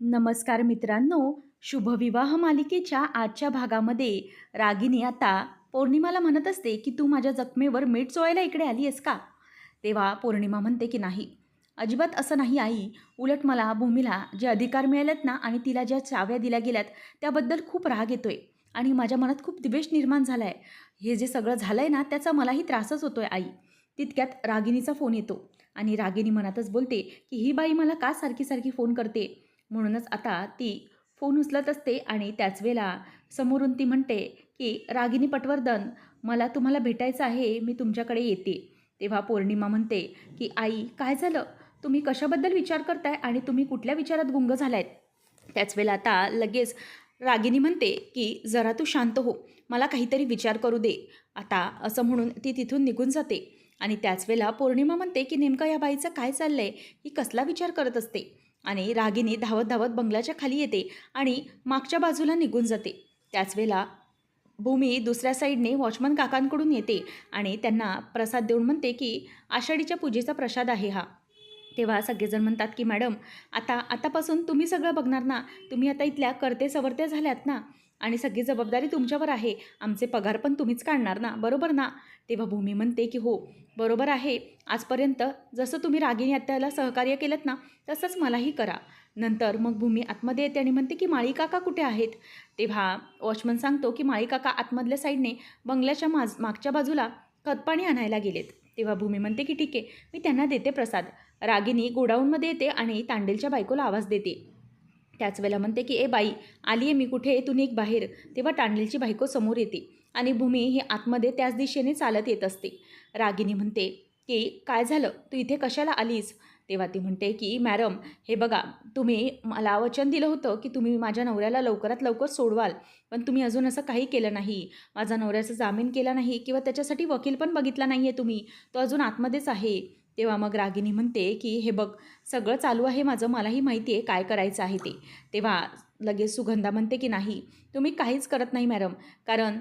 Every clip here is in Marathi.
नमस्कार मित्रांनो शुभविवाह मालिकेच्या आजच्या भागामध्ये. रागिनी आता पौर्णिमाला म्हणत असते की तू माझ्या जखमेवर मीठ चोळायला इकडे आली आहेस का? तेव्हा पौर्णिमा म्हणते की नाही. अजिबात असं नाही आई. उलट मला भूमीला जे अधिकार मिळालेत ना आणि तिला ज्या चाव्या दिल्या गेल्यात त्याबद्दल खूप राग येतोय आणि माझ्या मनात खूप द्वेष निर्माण झाला आहे हे जे सगळं झालं आहे ना त्याचा मलाही त्रासच होतो आहे आई. तितक्यात रागिनीचा फोन येतो आणि रागिनी मनातच बोलते की ही बाई मला का सारखी सारखी फोन करते? म्हणूनच आता ती फोन उचलत असते आणि त्याच वेळेला समोरून ती म्हणते की रागिनी पटवर्धन मला तुम्हाला भेटायचं आहे मी तुमच्याकडे येते. तेव्हा पौर्णिमा म्हणते की आई काय झालं? तुम्ही कशाबद्दल विचार करताय आणि तुम्ही कुठल्या विचारात गुंग झालायत? त्याच वेळेला आता लगेच रागिनी म्हणते की जरा तू शांत हो मला काहीतरी विचार करू दे. आता असं म्हणून ती तिथून निघून जाते आणि त्याच वेळेला पौर्णिमा म्हणते की नेमका या बाईचं काय चाललं आहे ही कसला विचार करत असते? आणि रागिनी धावत धावत बंगल्याच्या खाली येते आणि मागच्या बाजूला निघून जाते. त्याच वेळेला भूमी दुसऱ्या साईडने वॉचमन काकांकडून येते आणि त्यांना प्रसाद देऊन म्हणते की आषाढीच्या पूजेचा प्रसाद आहे हा. तेव्हा सगळेजण म्हणतात की मॅडम आता आतापासून तुम्ही सगळं बघणार ना? तुम्ही आता इथल्या करते सवरत्या झाल्यात ना? आणि सगळी जबाबदारी तुमच्यावर आहे. आमचे पगार पण तुम्हीच काढणार ना बरोबर ना? तेव्हा भूमी म्हणते की हो बरोबर आहे. आजपर्यंत जसं तुम्ही रागिनी आत्याला सहकार्य केलं ना तसंच मलाही करा. नंतर मग भूमी आतमध्ये येते आणि म्हणते की माळी काका कुठे आहेत? तेव्हा वॉचमन सांगतो की माळी काका आतमधल्या साईडने बंगल्याच्या माज मागच्या बाजूला खतपाणी आणायला गेलेत. तेव्हा भूमी म्हणते की ठीक आहे मी त्यांना देते प्रसाद. रागिनी गोडाऊनमध्ये येते आणि तांडेलच्या बायकोला आवाज देते. त्याच वेळेला म्हणते की ए बाई आली आहे मी कुठे? आहे तू निघ बाहेर. तेव्हा तांडेलची बायको समोर येते आणि भूमी ही आतमध्ये त्याच दिशेने चालत येत असते. रागिनी म्हणते की काय झालं? तू इथे कशाला आलीस? तेव्हा ती म्हणते की मॅडम हे बघा तुम्ही मला वचन दिलं होतं की तुम्ही माझ्या नवऱ्याला लवकरात लवकर सोडवाल पण तुम्ही अजून असं काही केलं नाही. माझा नवऱ्याचा जामीन केला नाही किंवा त्याच्यासाठी वकील पण बघितला नाही आहे तुम्ही. तो अजून आतमध्येच आहे. तेव्हा मग रागिनी म्हणते की हे बघ सगळं चालू आहे माझं मलाही माहिती आहे काय करायचं आहे ते. तेव्हा लगेच सुगंधा म्हणते की नाही तुम्ही काहीच करत नाही मॅडम. कारण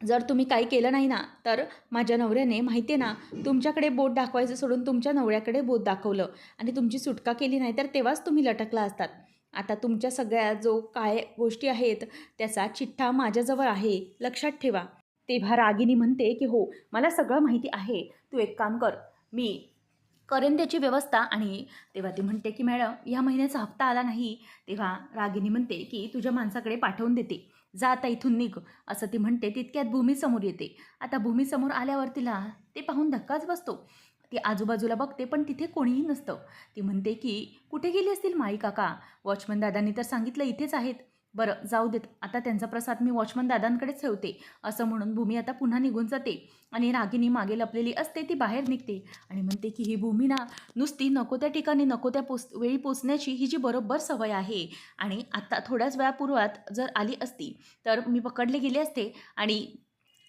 जर तुम्ही काही केलं नाही ना तर माझ्या नवऱ्याने माहिती आहे ना तुमच्याकडे बोट दाखवायचं सोडून तुमच्या नवऱ्याकडे बोट दाखवलं. आणि तुमची सुटका केली नाही तर तेव्हाच तुम्ही लटकला असतात. आता तुमच्या सगळ्या जो काय गोष्टी आहेत त्याचा चिठ्ठा माझ्याजवळ आहे. लक्षात ठेवा. तेव्हा रागिनी म्हणते की हो मला सगळं माहिती आहे. तू एक काम कर. मी करेन त्याची व्यवस्था आणि तेव्हा ती म्हणते की मॅडम या महिन्याचा हप्ता आला नाही. तेव्हा रागिनी म्हणते की तुझ्या माणसाकडे पाठवून देते. जा आता इथून निघ. असं ती म्हणते. तितक्यात भूमीसमोर येते. आता भूमीसमोर आल्यावर तिला ते पाहून धक्काच बसतो. ती आजूबाजूला बघते पण तिथे कोणीही नसतं. ती म्हणते की कुठे गेली असतील माई काका? वॉचमन दादांनी तर सांगितलं इथेच आहेत. बरं जाऊ देत. आता त्यांचा प्रसाद मी वॉचमन दादांकडेच ठेवते. असं म्हणून भूमी आता पुन्हा निघून जाते. आणि रागिनी मागे लपलेली असते ती बाहेर निघते. आणि म्हणते की ही भूमी ना नुसती नको त्या ठिकाणी नको त्या पोच वेळी पोचण्याची ही जी बरोबर सवय आहे. आणि आता थोड्याच वेळापूर्वात जर आली असती तर मी पकडले गेले असते आणि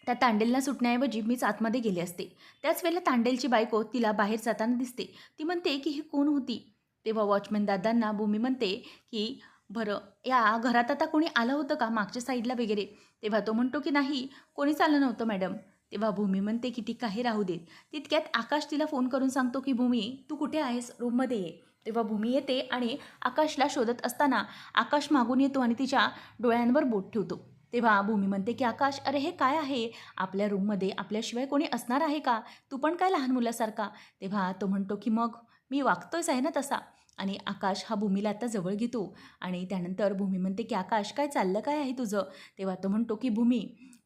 त्या तांडेलला सुटण्याऐवजी मीच आतमध्ये गेले असते. त्याच वेळेला तांडेलची बायको तिला बाहेर जाताना दिसते. ती म्हणते की ही कोण होती? तेव्हा वॉचमॅन दादांना भूमी म्हणते की बरं या घरात आता कोणी आलं होतं का मागच्या साईडला वगैरे? तेव्हा तो म्हणतो की नाही कोणीच आलं नव्हतं मॅडम. तेव्हा भूमी म्हणते की ठीक काही राहू देत तितक्यात आकाश तिला फोन करून सांगतो की भूमी तू कुठे आहेस? रूममध्ये ये. तेव्हा भूमी येते आणि आकाशला शोधत असताना आकाश मागून येतो आणि तिच्या डोळ्यांवर बोट ठेवतो. तेव्हा भूमी म्हणते की आकाश अरे हे काय आहे? आपल्या रूममध्ये आपल्याशिवाय कोणी असणार आहे का? तू पण काय लहान मुलासारखा? तेव्हा तो म्हणतो की मग मी वागतोयच आहे ना तसा? आणि आकाश हा भूमीला आता जवळ घेतो. आणि त्यानंतर भूमी म्हणते की आकाश काय चाललं? काय आहे तुझं? तेव्हा तो म्हणतो की भूमी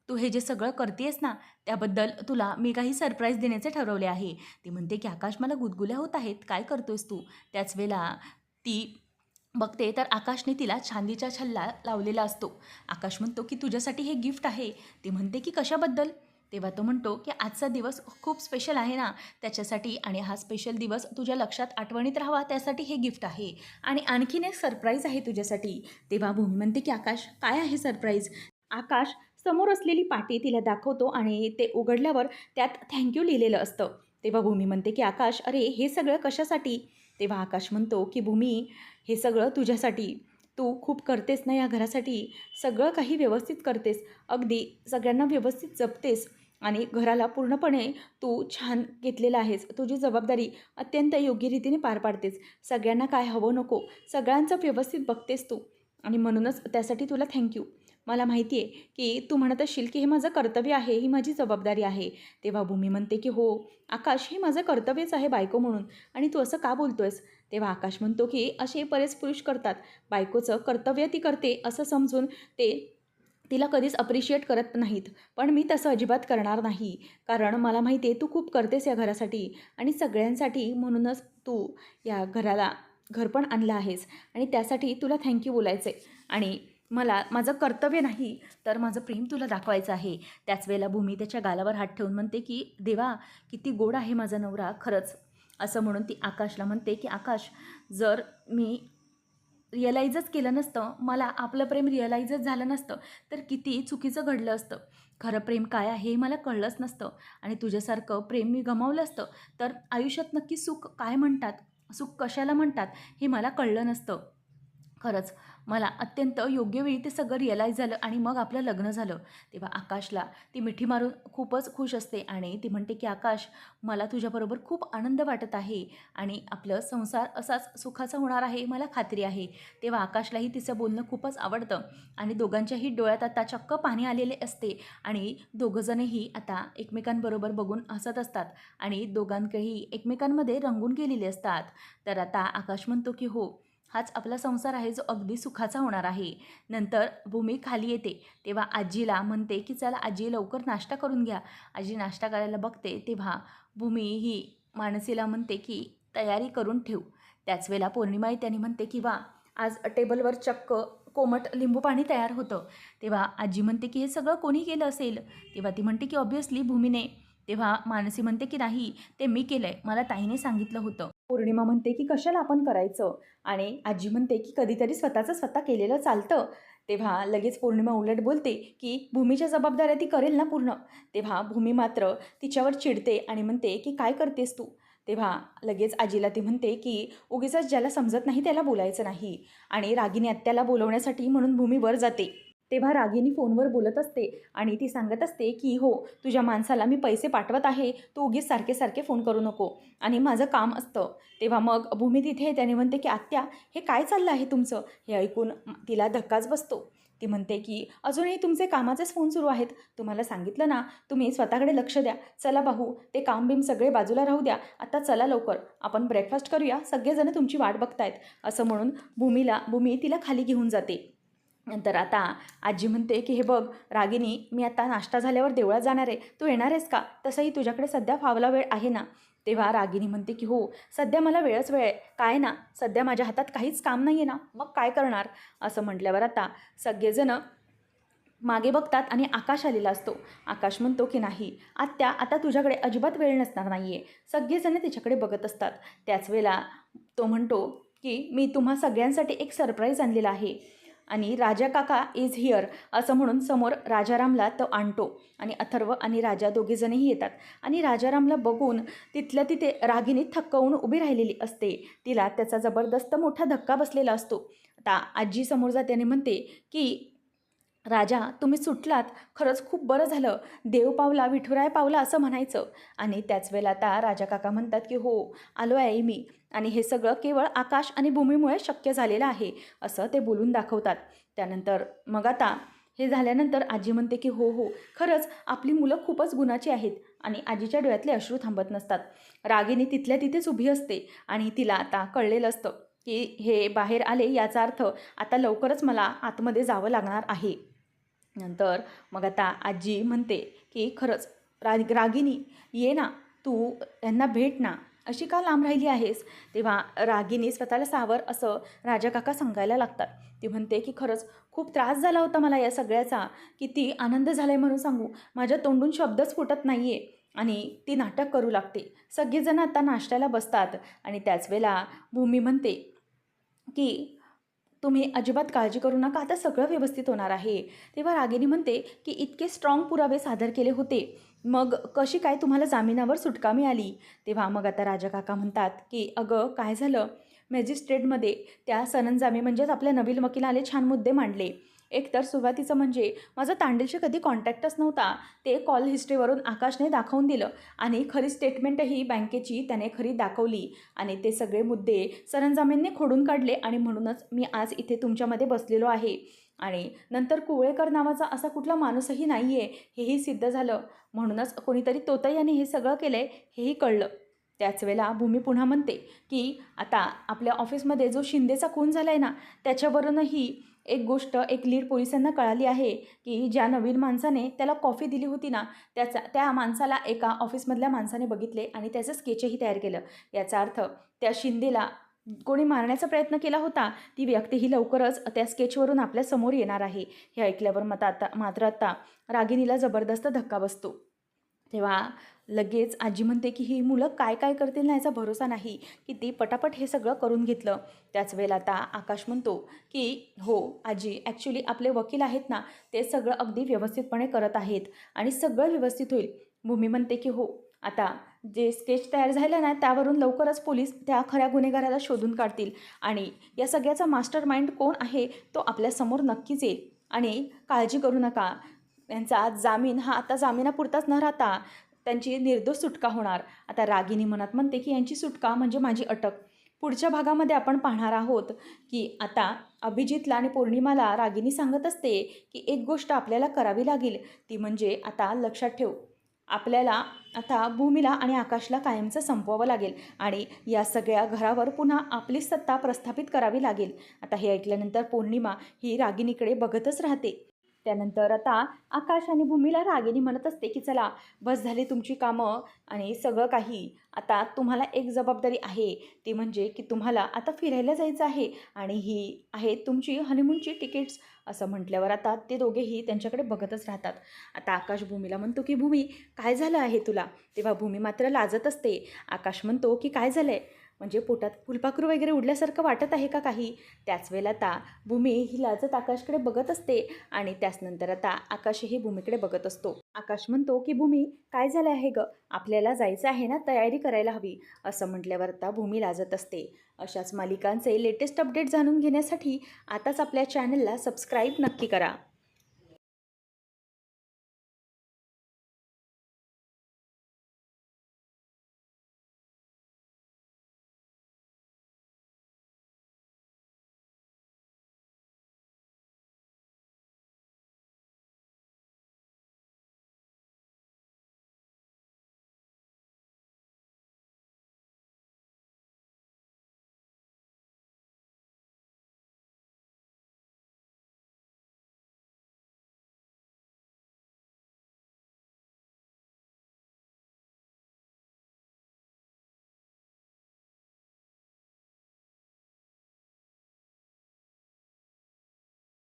तू हे जे सगळं करतेस ना त्याबद्दल तुला मी काही सरप्राईज देण्याचे ठरवले आहे. ती म्हणते की आकाश मला गुदगुल्या होत आहेत. काय करतोयस तू? त्याच वेळेला ती बघते तर आकाशने तिला चांदीचा छल्ला लावलेला असतो. आकाश म्हणतो की तुझ्यासाठी हे गिफ्ट आहे. ती म्हणते की कशाबद्दल? तेव्हा तो म्हणतो की आजचा दिवस खूप स्पेशल आहे ना त्याच्यासाठी आणि हा स्पेशल दिवस तुझ्या लक्षात आठवणीत राहावा त्यासाठी हे गिफ्ट आहे. आणि आणखीन एक सरप्राईज आहे तुझ्यासाठी. तेव्हा भूमी म्हणते की आकाश काय आहे सरप्राईज आकाश समोर असलेली पाटी तिला दाखवतो आणि ते उघडल्यावर त्यात थँक्यू लिहिलेलं असतं. तेव्हा भूमी म्हणते की आकाश अरे हे सगळं कशासाठी? तेव्हा आकाश म्हणतो की भूमी हे सगळं तुझ्यासाठी. तू खूप करतेस ना या घरासाठी? सगळं काही व्यवस्थित करतेस. अगदी सगळ्यांना व्यवस्थित जपतेस आणि घराला पूर्णपणे तू छान घेतलेला आहेस. तुझी जबाबदारी अत्यंत योग्य रीतीने पार पाडतेस. सगळ्यांना काय हवं नको. सगळ्यांचं व्यवस्थित बघतेस तू आणि म्हणूनच त्यासाठी तुला थँक्यू मला माहिती आहे की तू म्हणत असशील की हे माझं कर्तव्य आहे ही माझी जबाबदारी आहे. तेव्हा भूमी म्हणते की हो आकाश हे माझं कर्तव्यच आहे बायको म्हणून. आणि तू असं का बोलतोयस? तेव्हा आकाश म्हणतो की असे बरेच पुरुष करतात. बायकोचं कर्तव्य ती करते असं समजून ते तिला कधीच अप्रिशिएट करत नाहीत. पण मी तसं अजिबात करणार नाही. कारण मला माहिती आहे तू खूप करतेस या घरासाठी. आणि सगळ्यांसाठी म्हणूनच तू या घराला घर पण आणलं आहेस. आणि त्यासाठी तुला थँक्यू बोलायचं आहे आणि मला माझं कर्तव्य नाही तर माझं प्रेम तुला दाखवायचं आहे. त्याच वेळेला भूमी त्याच्या गालावर हात ठेवून म्हणते की देवा किती गोड आहे माझा नवरा खरंच. असं म्हणून ती आकाशला म्हणते की आकाश जर मी रिअलाईजच केलं नसतं मला आपलं प्रेम रिअलाईजच झालं नसतं तर किती चुकीचं घडलं असतं. खरं प्रेम काय आहे हे मला कळलंच नसतं आणि तुझ्यासारखं प्रेम मी गमावलं असतं तर आयुष्यात नक्की सुख काय म्हणतात सुख कशाला म्हणतात हे मला कळलं नसतं. खरंच मला अत्यंत योग्य वेळी ते सगळं रिअलाईज झालं आणि मग आपलं लग्न झालं. तेव्हा आकाशला ती मिठी मारून खूपच खुश असते आणि ती म्हणते की आकाश मला तुझ्याबरोबर खूप आनंद वाटत आहे आणि आपलं संसार असाच सुखाचा होणार आहे मला खात्री आहे. तेव्हा आकाशलाही तिचं बोलणं खूपच आवडतं आणि दोघांच्याही डोळ्यात आता चक्क पाणी आलेले असते आणि दोघंजणही आता एकमेकांबरोबर बघून हसत असतात आणि दोघांकडेही एकमेकांमध्ये रंगून गेलेले असतात. तर आता आकाश म्हणतो की हो हाच आपला संसार आहे जो अगदी सुखाचा होणार आहे. नंतर भूमी खाली येते. तेव्हा आजीला म्हणते की चला आजी लवकर नाश्ता करून घ्या. आजी नाश्ता करायला बघते. तेव्हा भूमी ही मानसीला म्हणते की तयारी करून ठेव. त्याच वेळेला पौर्णिमाही त्यांनी म्हणते की वा आज टेबलवर चक्क कोमट लिंबू पाणी तयार होतं. तेव्हा आजी म्हणते की हे सगळं कोणी केलं असेल? तेव्हा ती म्हणते की ऑब्व्हियसली भूमीने. तेव्हा मानसी म्हणते की नाही ते मी केलं आहे मला ताईने सांगितलं होतं. पौर्णिमा म्हणते की कशाला आपण करायचं? आणि आजी म्हणते की कधीतरी स्वतःचं स्वतः केलेलं चालतं. तेव्हा लगेच पौर्णिमा उलट बोलते की भूमीच्या जबाबदाऱ्या ती करेल ना पूर्ण? तेव्हा भूमी मात्र तिच्यावर चिडते आणि म्हणते की काय करतेस तू? तेव्हा लगेच आजीला ती म्हणते की उगीच ज्याला समजत नाही त्याला बोलायचं नाही आणि रागिनी आत्याला बोलवण्यासाठी म्हणून भूमी वर जाते. तेव्हा रागिनी फोनवर बोलत असते आणि ती सांगत असते की हो तुझ्या माणसाला मी पैसे पाठवत आहे तू उगीच सारखे सारखे फोन करू नको आणि माझं काम असतं. तेव्हा मग भूमी तिथे त्याने म्हणते की आत्या हे काय चाललं आहे तुमचं? हे ऐकून तिला धक्काच बसतो. ती म्हणते की अजूनही तुमचे कामाचेच फोन सुरू आहेत. तुम्हाला सांगितलं ना तुम्ही स्वतःकडे लक्ष द्या. चला भाऊ ते काम बिम सगळे बाजूला राहू द्या. आता चला लवकर. आपण ब्रेकफास्ट करूया. सगळेजण तुमची वाट बघतायत. असं म्हणून भूमीला भूमी तिला खाली घेऊन जाते. नंतर आता आजी म्हणते की हे बघ रागिनी मी आता नाश्ता झाल्यावर देवळात जाणार आहे. तू येणार आहेस का? तसंही तुझ्याकडे सध्या फावला वेळ आहे ना? तेव्हा रागिनी म्हणते की हो सध्या मला वेळच वेळ आहे. काय ना? सध्या माझ्या हातात काहीच काम नाही आहे ना? मग काय करणार? असं म्हटल्यावर आता सगळेजणं मागे बघतात आणि आकाश आलेला असतो. आकाश म्हणतो की नाही आत्या आता तुझ्याकडे अजिबात वेळ नसणार नाही आहे सगळेजण तिच्याकडे बघत असतात. त्याच वेळेला तो म्हणतो की मी तुम्हा सगळ्यांसाठी एक सरप्राईज आणलेला आहे. आणि राजा काका इज हिअर असं म्हणून समोर राजारामला तो आणतो. आणि अथर्व आणि राजा दोघेजणही येतात. आणि राजारामला बघून तिथल्या तिथे रागिनी थक्कवून उभी राहिलेली असते. तिला त्याचा जबरदस्त मोठा धक्का बसलेला असतो. आता आजी समोर जाते आणि म्हणते की राजा तुम्ही सुटलात. खरंच खूप बरं झालं. देव पावला विठुराय पावला असं म्हणायचं. आणि त्याच वेळेला आता राजा काका म्हणतात की हो आलो आहे मी. आणि हे सगळं केवळ आकाश आणि भूमीमुळे शक्य झालेलं आहे असं ते बोलून दाखवतात. त्यानंतर मग आता हे झाल्यानंतर आजी म्हणते की हो हो खरंच आपली मुलं खूपच गुणाची आहेत आणि आजीच्या डोळ्यातले अश्रू थांबत नसतात. रागिनी तिथल्या तिथेच उभी असते आणि तिला आता कळलेलं असतं की हे बाहेर आले याचा अर्थ आता लवकरच मला आतमध्ये जावं लागणार आहे. नंतर मग आता आजी म्हणते की खरंच रा रागिनी ये ना तू यांना भेट ना. अशी का लांब राहिली आहेस? तेव्हा रागिनी स्वतःला सावर असं राजा काका सांगायला लागतात. ती म्हणते की खरंच खूप त्रास झाला होता मला या सगळ्याचा. किती आनंद झाला आहे म्हणून सांगू. माझ्या तोंडून शब्दच फुटत नाही आहे आणि ती नाटक करू लागते. सगळेजण आता नाश्त्याला बसतात. आणि त्याच वेळेला भूमी म्हणते की तुम्ही अजिबात काळजी करू नका. आता सगळं व्यवस्थित होणार आहे. तेव्हा रागिनी म्हणते की इतके स्ट्रॉंग पुरावे सादर केले होते. मग कशी काय तुम्हाला जामिनावर सुटका मिळाली? तेव्हा मग आता राजा काका म्हणतात की अगं काय झालं? मॅजिस्ट्रेटमध्ये त्या सरंजामी म्हणजेच आपल्या नवीन वकिलाने छान मुद्दे मांडले. एकतर सुरुवातीचं म्हणजे माझा तांडेलशी कधी कॉन्टॅक्टच नव्हता ते कॉल हिस्ट्रीवरून आकाशने दाखवून दिलं आणि खरी स्टेटमेंटही बँकेची त्याने खरी दाखवली आणि ते सगळे मुद्दे सरंजामींनी खोडून काढले आणि म्हणूनच मी आज इथे तुमच्यामध्ये बसलेलो आहे. आणि नंतर कुवळेकर नावाचा असा कुठला माणूसही नाही आहे हेही सिद्ध झालं. म्हणूनच कोणीतरी तोतयाने हे सगळं केलं आहे हेही कळलं. त्याच वेळेला भूमी पुन्हा म्हणते की आता आपल्या ऑफिसमध्ये जो शिंदेचा खून झाला आहे ना त्याच्यावरूनही एक गोष्ट एक लीड पोलिसांना कळाली आहे की ज्या नवीन माणसाने त्याला कॉफी दिली होती ना त्याचा त्या माणसाला एका ऑफिसमधल्या माणसाने बघितले आणि त्याचं स्केचही तयार केलं. याचा अर्थ त्या शिंदेला कोणी मारण्याचा प्रयत्न केला होता ती व्यक्ती ही लवकरच त्या स्केचवरून आपल्यासमोर येणार आहे. हे ऐकल्यावर मत आता मात्र आता रागिनीला जबरदस्त धक्का बसतो. तेव्हा लगेच आजी म्हणते की ही मुलं काय काय करतील ना याचा भरोसा नाही की ती पटापट हे सगळं करून घेतलं. त्याच वेळेला आता आकाश म्हणतो की हो आजी ॲक्च्युली आपले वकील आहेत ना ते सगळं अगदी व्यवस्थितपणे करत आहेत आणि सगळं व्यवस्थित होईल. भूमी म्हणते की हो आता जे स्केच तयार झालं ना त्यावरून लवकरच पोलीस त्या खऱ्या गुन्हेगाराला शोधून काढतील आणि या सगळ्याचा मास्टर माइंड कोण आहे तो आपल्यासमोर नक्कीच येईल. आणि काळजी करू नका त्यांचा जामीन हा आता जामिनापुरताच न राहता त्यांची निर्दोष सुटका होणार. आता रागिनी मनात म्हणते की यांची सुटका म्हणजे माझी अटक. पुढच्या भागामध्ये आपण पाहणार आहोत की आता अभिजितला आणि पौर्णिमाला रागिनी सांगत असते की एक गोष्ट आपल्याला करावी लागेल ती म्हणजे आता लक्षात ठेव. आपल्याला आता भूमीला आणि आकाशला कायमचं संपवावं लागेल आणि या सगळ्या घरावर पुन्हा आपली सत्ता प्रस्थापित करावी लागेल. आता हे ऐकल्यानंतर पौर्णिमा ही रागिनीकडे बघतच राहते. त्यानंतर आता आकाश आणि भूमीला रागिनी म्हणत असते की चला बस झाली तुमची कामं आणि सगळं काही. आता तुम्हाला एक जबाबदारी आहे. ती म्हणजे की तुम्हाला आता फिरायला जायचं आहे आणि ही आहे तुमची हनीमूनची तिकीट्स असं म्हटल्यावर आता ते दोघेही त्यांच्याकडे बघतच राहतात. आता आकाश भूमीला म्हणतो की भूमी काय झालं आहे तुला? तेव्हा भूमी मात्र लाजत असते. आकाश म्हणतो की काय झालं आहे म्हणजे पोटात फुलपाखरू वगैरे उडल्यासारखं वाटत आहे का काही? त्याच वेळेला आता भूमी ही लाजत आकाशकडे बघत असते आणि त्याचनंतर आता आकाशही भूमीकडे बघत असतो. आकाश म्हणतो की भूमी काय झालं आहे ग? आपल्याला जायचं आहे ना तयारी करायला हवी. असं म्हटल्यावर आता भूमी लाजत असते. अशाच मालिकांचे लेटेस्ट अपडेट जाणून घेण्यासाठी आताच आपल्या चॅनलला सबस्क्राईब नक्की करा.